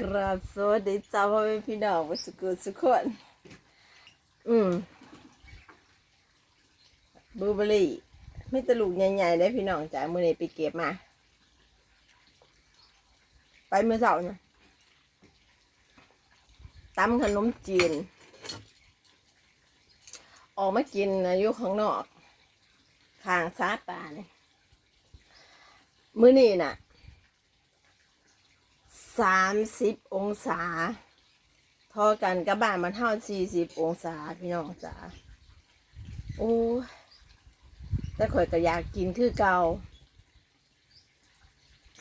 กราบสวัสดีจ้าพ่อแม่พี่น้องสุกุสุขคนอืมบลูเบอร์รี่ไม่ตะลุกใหญ่ๆได้พี่น้องจ้ามือนี้ไปเก็บมา ไปเมื่อเสาร์นะตำขนมจีน ออกมากินนะอยู่ข้างนอกข้างซาปาเนี่ยมื้อนี้น่ะ สามสิบองศาทอกันกับบ้านมันเท่าสี่สิบองศาพี่น้องจ๋าโอ้แต่ข่อยก็อยากกินคือเก่า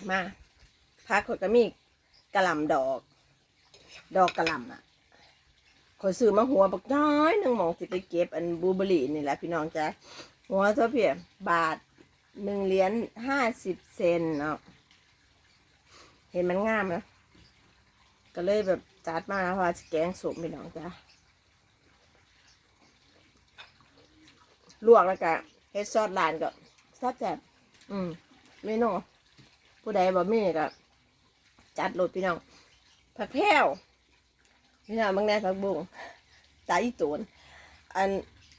มาพักข่อยก็มีกระหล่ำดอก ดอกกระหล่ำอะข่อยซื้อมาหัวบักน้อยหนึ่งหมองสิไปเก็บอันบูเบอรี่นี่แหละพี่น้องจ๋าหัวเท่าเพียบาทหนึ่งเหรียญห้าสิบเซนเนาะ เห็นมันงามนะก็เลยแบบจัดมาเพราะว่าแกงสุกพี่น้องจ้ะลวกแล้วก็เฮ็ดซอสลานก็แซ่บแซ่บอืมเมนูผู้ใดบ่มีก็จัดโหลดพี่น้องผักแพรวพี่น้องบางแน่ผักบุ้งตาอีตูนอัน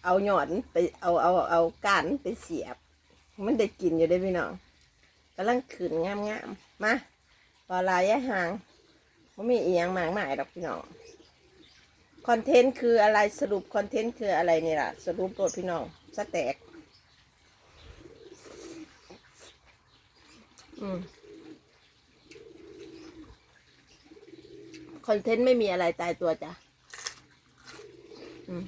เอาหยอดไปเอาเอาเอาก้านไปเสียบ มันได้กินอยู่ได้พี่น้องกำลังขึ้นงามๆมา ปลาลายห่างไม่มีเอียงมากมายหรอกพี่น้องคอนเทนต์คืออะไรสรุปคอนเทนต์คืออะไรนี่ล่ะ สรุปโปรดพี่น้องสแต็กอืมคอนเทนต์ไม่มีอะไรตายตัวจ้ะอืม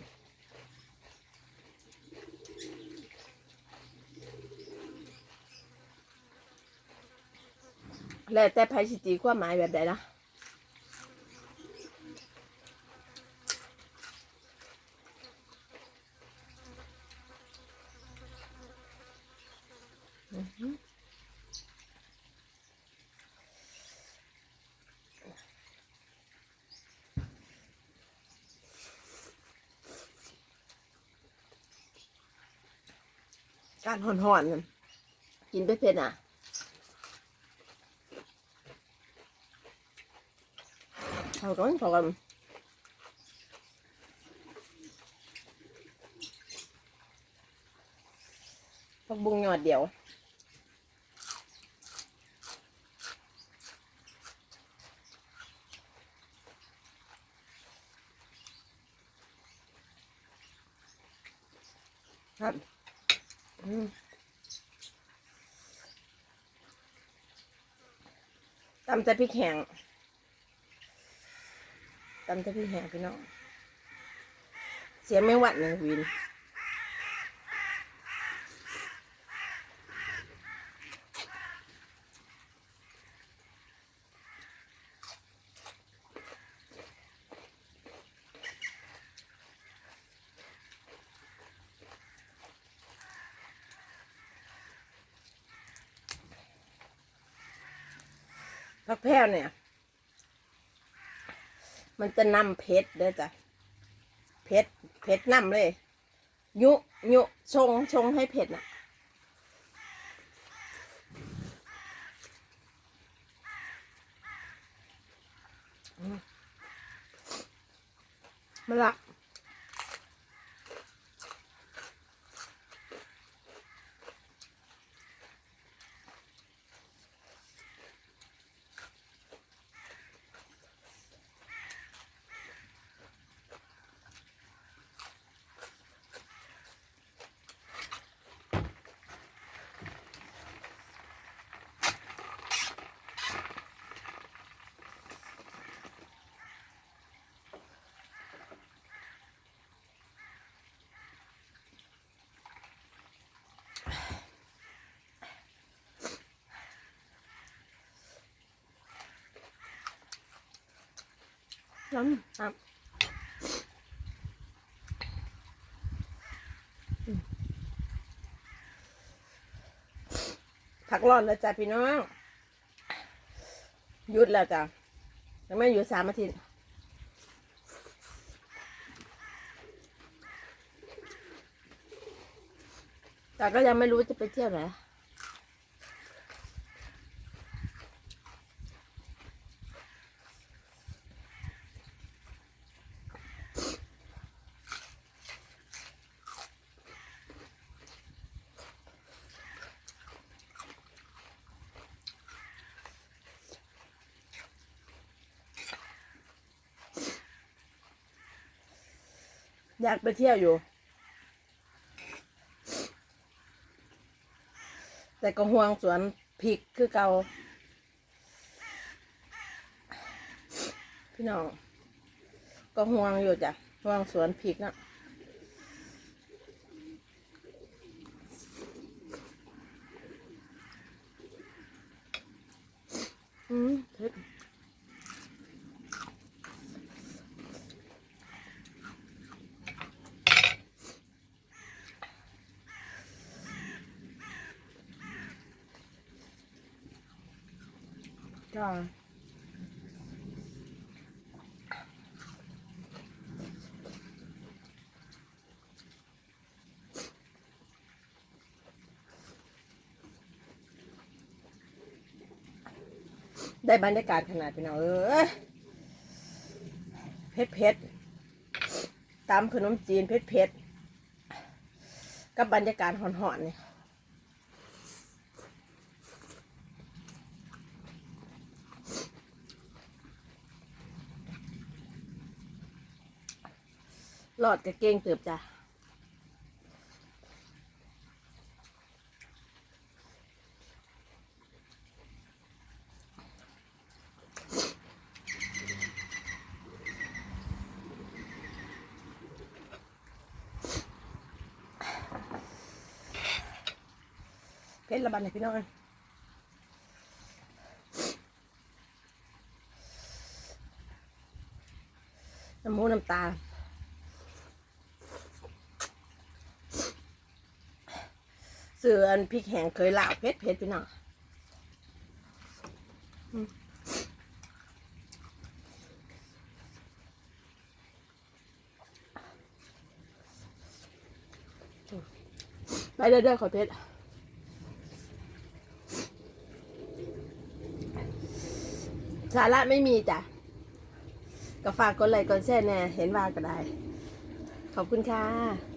แล้วแต่ไพสิตีความหมายแบบใดนะการห่อนๆกินไปเผ็ดอะ เอาก่อนพอกันพักบุงหยอดเดียวครับอืมตำแต่พริกแห้ง ตำแต่พี่แหงพี่น้องเสียไม่หวัดหนึ่งวินพักแพ้วเนี่ย มันจะนำเพชรเด้อจ้ะเพชรเพชรนำเลย ยุยุชงชงให้เผ็ดน่ะอืมมาละ น้ำครับผักร้อนแล้วจ้ะพี่น้องหยุดแล้วจ้ะยังไม่หยุดสามอาทิตย์แต่ก็ยังไม่รู้จะไปเที่ยวไหน อยากไปเที่ยวอยู่ แต่ก็ห่วงสวนพริกคือเกาพี่น้อง ก็ห่วงอยู่จ้ะห่วงสวนพริกนะอืมเผ็ด จ้าได้บรรยากาศขนาดพี่น้องเอ้ยเผ็ดเผ็ดตามขนมจีนเผ็ดเผ็ดกับบรรยากาศหอนๆเนี่ย หลอดกระเก้งเติบจ้ะเพชรระบาดเลยพี่น้องเอ้ยน้ำมูน้ำตาลเสืออันพริกแห้งเคยลาวเพชรเพชรพี่น้องอืมไปเด้อๆขอเพชรสาระไม่มีจ้ะก็ฝากกดไลค์กดแชร์แน่เห็นว่าก็ได้ ขอบคุณค่ะ